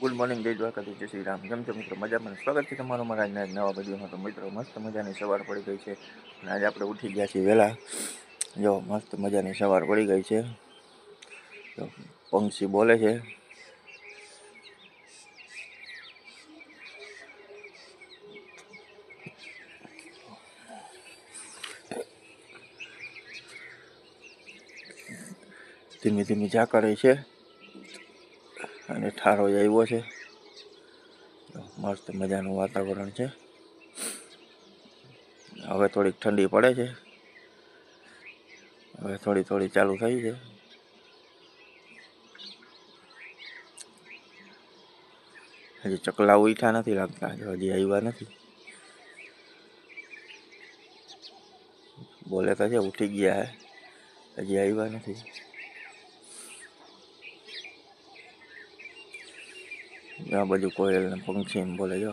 Good morning જય દ્વારકાથી જય શ્રી રામ. કેમ છો મિત્રો? મજામાં? સ્વાગત છે તમારું મારા આજના નવા વિડીયોમાં તો મિત્રો, મસ્ત મજાની સવાર પડી ગઈ છે. અને આજે આપણે ઉઠી ગયા છીએ વહેલા. જો, મસ્ત મજાની સવાર પડી ગઈ છે. પંક્ષી બોલે છે. ધીમે ધીમી ઝાકરે છે. ઠારો આવ્યો છે. મસ્ત મજાનું વાતાવરણ છે. હવે થોડીક ઠંડી પડે છે. હવે થોડી થોડી ચાલુ થઈ છે. હજી ચકલા ઉઠા નથી લાગતા હજી આવ્યા નથી. બોલે તો છે, ઉઠી ગયા હે. હજી આવ્યા નથી. આ બધું કોયલ ને પંખી બોલે જો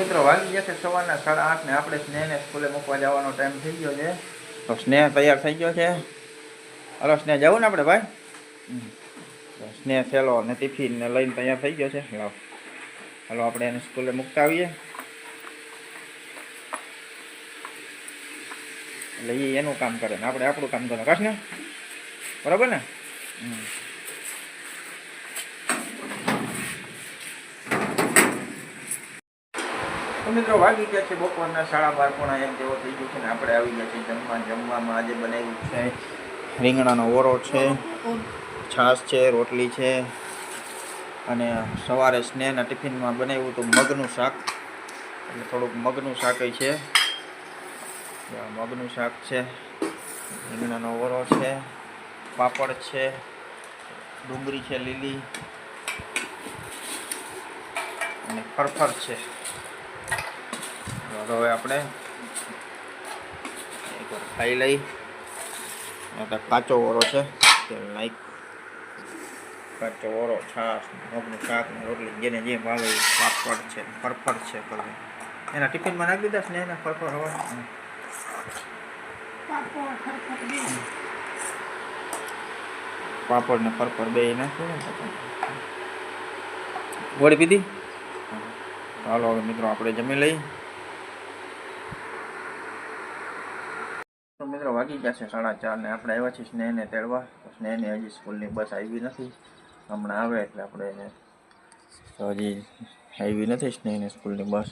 મિત્રો વાગી ગયા છે સવારના સાડા આઠ ને આપણે સ્નેહને સ્કૂલે મૂકવા જવાનો ટાઈમ થઈ ગયો છે તો સ્નેહ તૈયાર થઈ ગયો છે હલો સ્નેહ જવું ને આપણે ભાઈ હમ. તો સ્નેહ થેલો ને ટિફિન ને લઈને તૈયાર થઈ ગયો છે લાવ હલો આપણે એને સ્કૂલે મૂકતા આવીએ એટલે એ એનું કામ કરે ને આપણે આપણું કામ કરે કાશ ને બરાબર ને હમ. તો મિત્રો વાગી ગયા છે બપોરના, સાડા બાર પોણા એક જેવો થઈ ગયો છે ને આપણે આવી ગયા છીએ જમવા. જમવામાં આજે બનાવ્યું છે રીંગણાનો ઓરો છે, છાશ છે, રોટલી છે અને સવારે સ્નેહના ટિફિનમાં બનાવ્યું હતું મગનું શાક. એટલે થોડુંક મગનું શાક છે. મગનું શાક છે, રીંગણાનો ઓરો છે, પાપડ છે, ડુંગળી છે લીલી અને ફરફર છે. તો હવે આપણે ખાઈ લઈ. એટલે કાચો ઓરો છે. તે લાઈક કાચો ઓરો છાશ, મગનું શાક રોટલી, જેને જે ભાવે પાપડ છે, ફરફર છે બધું. એના ટિફિનમાં નાખી દીધા ને એના ફરફર હવે. પાપડ ને ફરફર બે નાખ્યું વળી પીધી? હાલો હવે મિત્રો, આપણે જમી લઈ મિત્રો, વાગી ગયા છે સાડા ચાર ને આપણે આવ્યા છીએ સ્નેહને તેડવા. તો સ્નેહને હજી સ્કૂલની બસ આવી નથી. હમણાં આવે એટલે આપણે એને તો હજી આવી નથી સ્નેહની સ્કૂલની બસ.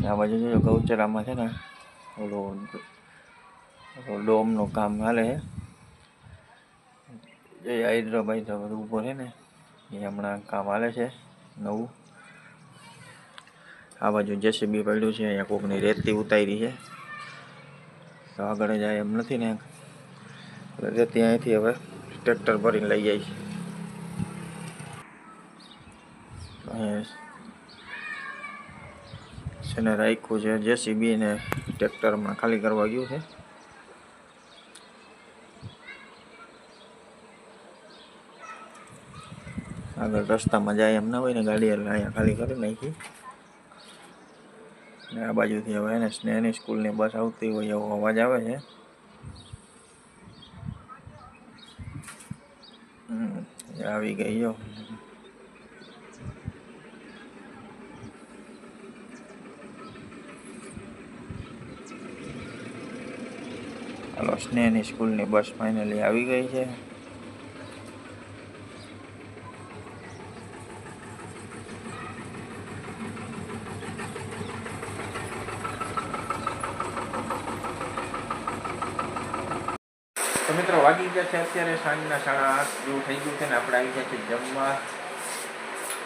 ને આ બાજુ જોજો, ગૌચરામાં છે ને, ઓલું ઓલું ડોમનું કામ હાલે છે. જે હૈદરાબાદ બધું ઊભો છે ને, એ હમણાં કામ હાલે છે નવું. આ બાજુ જેસીબી પડ્યું છે, અહીંયા કોકની રેતી ઉતારી છે. તો આગળ જાય એમ નથી ને એટલે જતી અહીંથી હવે ટ્રેક્ટર ભરીને લઈ જાય છે ને રાખ્યું છે જેસીબી ને ટ્રેક્ટરમાં ખાલી કરવા ગયું છે. આગળ રસ્તામાં જાય એમ ના હોય ને ગાડી અહીંયા ખાલી કરી નાખી. ને આ બાજુથી હવે એને સ્નેહની સ્કૂલની બસ આવતી હોય એવો અવાજ આવે છે. આવી ગઈ જો હાલો, સ્નેહની સ્કૂલની બસ ફાઇનલી આવી ગઈ છે. તો મિત્રો વાગી ગયા છે અત્યારે સાંજના સાડા આઠ જેવું થઈ ગયું છે ને આપણે આવી ગયા છે જમવા.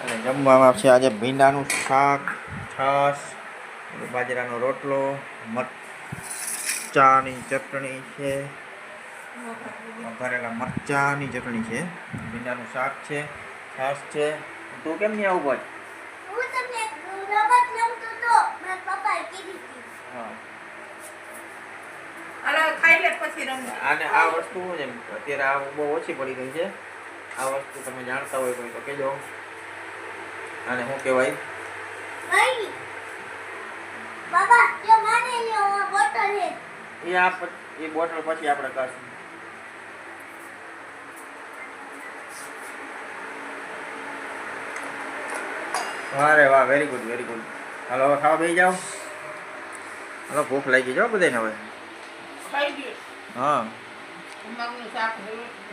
અને જમવામાં છે આજે ભીંડાનું શાક છાશ બાજરાનો રોટલો મરચાની ચટણી છે. ભરેલા મરચાની ચટણી છે. ભીંડાનું શાક છે છાશ છે. તું કેમ નહીં આવું ભાઈ? હું તમને રમત રમતો તો મારા પપ્પાએ કીધી હતી હા અરે ખાઈ લે પછી રમજો આને આ વસ્તુ શું છે અત્યારે આ બહુ ઓછી પડી ગઈ છે. આ વસ્તુ તમે જાણતા હોય કોઈ તો કહેજો. અને શું કહેવાય? એ આ એ બોટલ પછી આપણે કાઢશું. અરે વાહ વેરી ગુડ વેરી ગુડ હાલો હવે ખાવા બેસી જાઓ. હાલો ભૂખ લાગી જાઓ બધાને હવે. હા.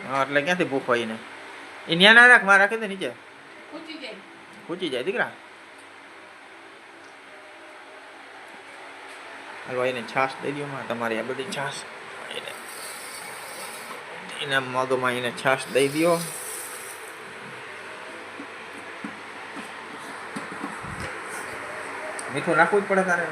હા એટલે ક્યાંથી ભૂખ હોય ને એ ન્યા ના રાખમાં રાખે નીચે. ખૂચી જાય. દીકરા. હાલો એને છાશ દઈ દો માં તમારી આ બધી છાશ. એને એના મગમાં એને છાશ દઈ દો મીઠું નાખવું જ પડે તારે